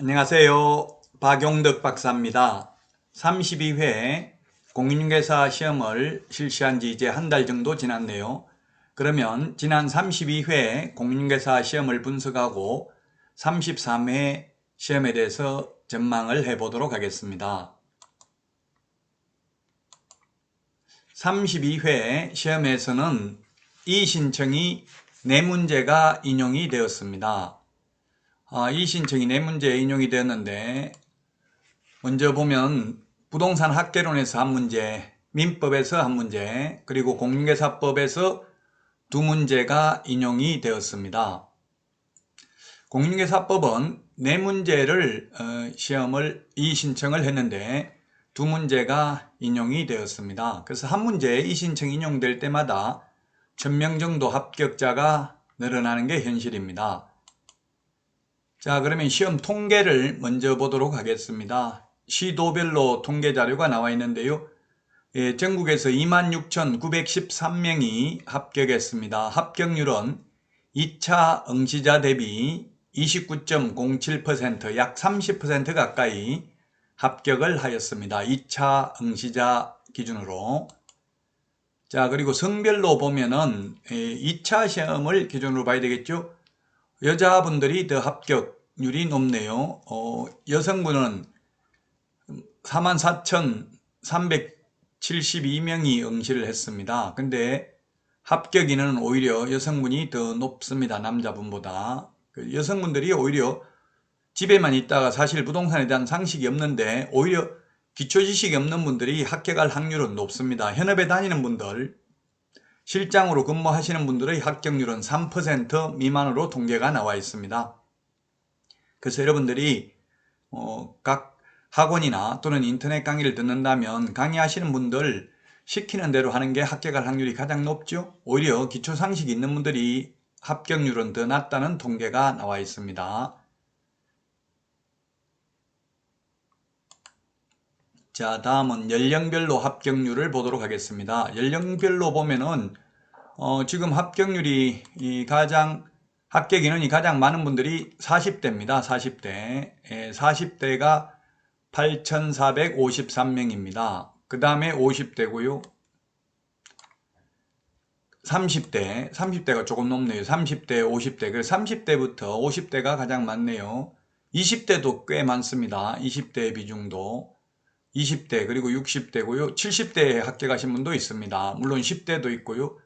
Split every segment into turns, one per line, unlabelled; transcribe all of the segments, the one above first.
안녕하세요. 박용덕 박사입니다. 32회 공인중개사 시험을 실시한 지 이제 한 달 정도 지났네요. 그러면 지난 32회 공인중개사 시험을 분석하고 33회 시험에 대해서 전망을 해보도록 하겠습니다. 32회 시험에서는 이 신청이 네 문제가 인용이 되었습니다. 아, 이 신청이 네 문제 인용이 되었는데 먼저 보면 부동산 학계론에서 한 문제, 민법에서 한 문제, 그리고 공인중개사법에서 두 문제가 인용이 되었습니다. 공인중개사법은 네 문제를 어, 시험을 이 신청을 했는데 두 문제가 인용이 되었습니다. 그래서 한 문제 이 신청 인용될 때마다 1000명 정도 합격자가 늘어나는 게 현실입니다. 자, 그러면 시험 통계를 먼저 보도록 하겠습니다. 시도별로 통계 자료가 나와 있는데요. 예, 전국에서 26,913명이 합격했습니다. 합격률은 2차 응시자 대비 29.07%, 약 30% 가까이 합격을 하였습니다. 2차 응시자 기준으로. 자, 그리고 성별로 보면은 2차 시험을 기준으로 봐야 되겠죠? 여자분들이 더 합격률이 높네요. 어, 여성분은 44,372명이 응시를 했습니다. 근데 합격인은 오히려 여성분이 더 높습니다. 남자분보다. 그 여성분들이 오히려 집에만 있다가 사실 부동산에 대한 상식이 없는데 오히려 기초 지식이 없는 분들이 합격할 확률은 높습니다. 현업에 다니는 분들, 실장으로 근무하시는 분들의 합격률은 3% 미만으로 통계가 나와 있습니다. 그래서 여러분들이 어, 각 학원이나 또는 인터넷 강의를 듣는다면 강의하시는 분들 시키는 대로 하는 게 합격할 확률이 가장 높죠. 오히려 기초 상식이 있는 분들이 합격률은 더 낮다는 통계가 나와 있습니다. 자, 다음은 연령별로 합격률을 보도록 하겠습니다. 연령별로 보면은 어, 지금 합격률이 이 가장 합격 인원이 가장 많은 분들이 40대입니다. 40대. 예, 40대가 8,453명입니다. 그 다음에 50대고요. 30대, 30대가 조금 높네요. 30대, 50대. 그 30대부터 50대가 가장 많네요. 20대도 꽤 많습니다. 20대의 비중도. 20대 그리고 60대고요. 70대에 합격하신 분도 있습니다. 물론 10대도 있고요.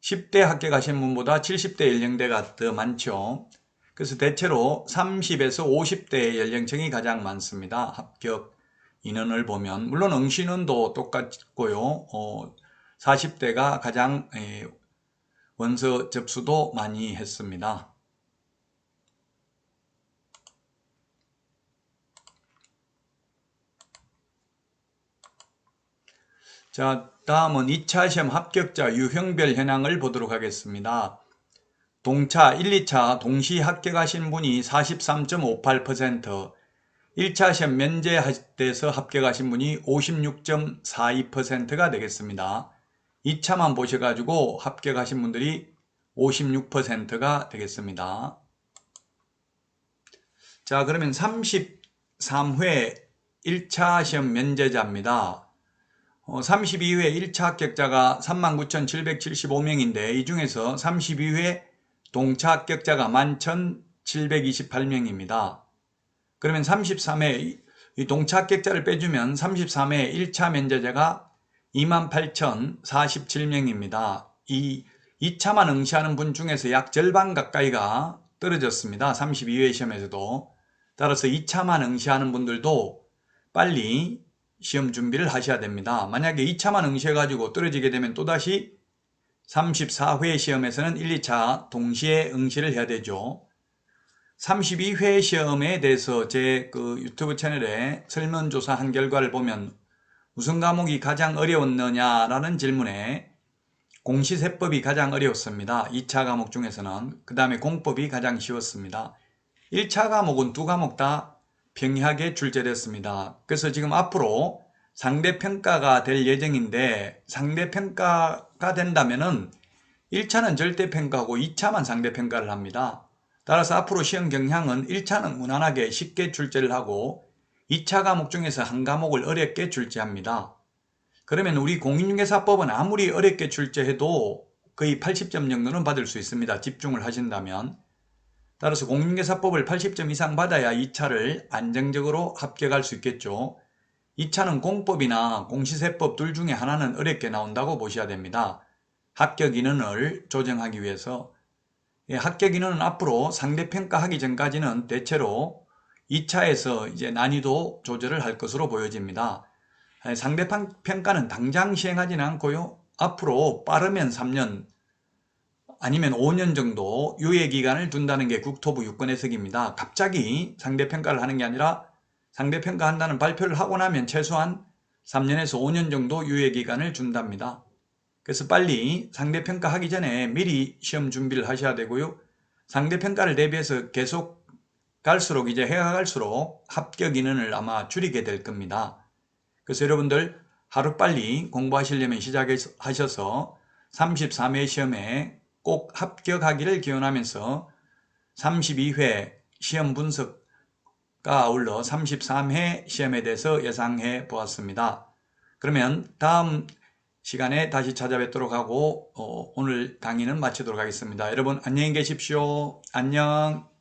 10대 합격하신 분보다 70대 연령대가 더 많죠. 그래서 대체로 30에서 50대의 연령층이 가장 많습니다. 합격 인원을 보면 물론 응시는도 똑같고요. 어, 40대가 가장 에, 원서 접수도 많이 했습니다. 자, 다음은 2차 시험 합격자 유형별 현황을 보도록 하겠습니다. 동차 1, 2차 동시 합격하신 분이 43.58%, 1차 시험 면제돼서 합격하신 분이 56.42%가 되겠습니다. 2차만 보셔가지고 합격하신 분들이 56%가 되겠습니다. 자, 그러면 33회 1차 시험 면제자입니다. 32회 1차 합격자가 39,775명인데 이 중에서 32회 동차 합격자가 11,728명입니다. 그러면 33회 이 동차 합격자를 빼주면 33회 1차 면제자가 28,047명입니다. 이 2차만 응시하는 분 중에서 약 절반 가까이가 떨어졌습니다. 32회 시험에서도. 따라서 2차만 응시하는 분들도 빨리 시험 준비를 하셔야 됩니다. 만약에 2차만 응시해가지고 떨어지게 되면 또다시 34회 시험에서는 1, 2차 동시에 응시를 해야 되죠. 32회 시험에 대해서 제 그 유튜브 채널에 설문조사 한 결과를 보면 무슨 과목이 가장 어려웠느냐라는 질문에 공시세법이 가장 어려웠습니다. 2차 과목 중에서는 그 다음에 공법이 가장 쉬웠습니다. 1차 과목은 두 과목 다 평이하게 출제됐습니다. 그래서 지금 앞으로 상대평가가 될 예정인데 상대평가가 된다면은 1차는 절대평가하고 2차만 상대평가를 합니다. 따라서 앞으로 시험 경향은 1차는 무난하게 쉽게 출제를 하고 2차 과목 중에서 한 과목을 어렵게 출제합니다. 그러면 우리 공인중개사법은 아무리 어렵게 출제해도 거의 80점 정도는 받을 수 있습니다. 집중을 하신다면. 따라서 공인중개사법을 80점 이상 받아야 2차를 안정적으로 합격할 수 있겠죠. 2차는 공법이나 공시세법 둘 중에 하나는 어렵게 나온다고 보셔야 됩니다. 합격 인원을 조정하기 위해서 예, 합격 인원은 앞으로 상대평가하기 전까지는 대체로 2차에서 이제 난이도 조절을 할 것으로 보여집니다. 예, 상대평가는 당장 시행하지는 않고요. 앞으로 빠르면 3년 아니면 5년 정도 유예 기간을 둔다는 게 국토부 유권 해석입니다. 갑자기 상대평가를 하는 게 아니라 상대평가한다는 발표를 하고 나면 최소한 3년에서 5년 정도 유예 기간을 준답니다. 그래서 빨리 상대평가 하기 전에 미리 시험 준비를 하셔야 되고요. 상대평가를 대비해서 계속 갈수록 이제 해가 갈수록 합격 인원을 아마 줄이게 될 겁니다. 그래서 여러분들 하루빨리 공부하시려면 시작하셔서 33회 시험에 꼭 합격하기를 기원하면서 32회 시험 분석과 아울러 33회 시험에 대해서 예상해 보았습니다. 그러면 다음 시간에 다시 찾아뵙도록 하고 어, 오늘 강의는 마치도록 하겠습니다. 여러분 안녕히 계십시오. 안녕.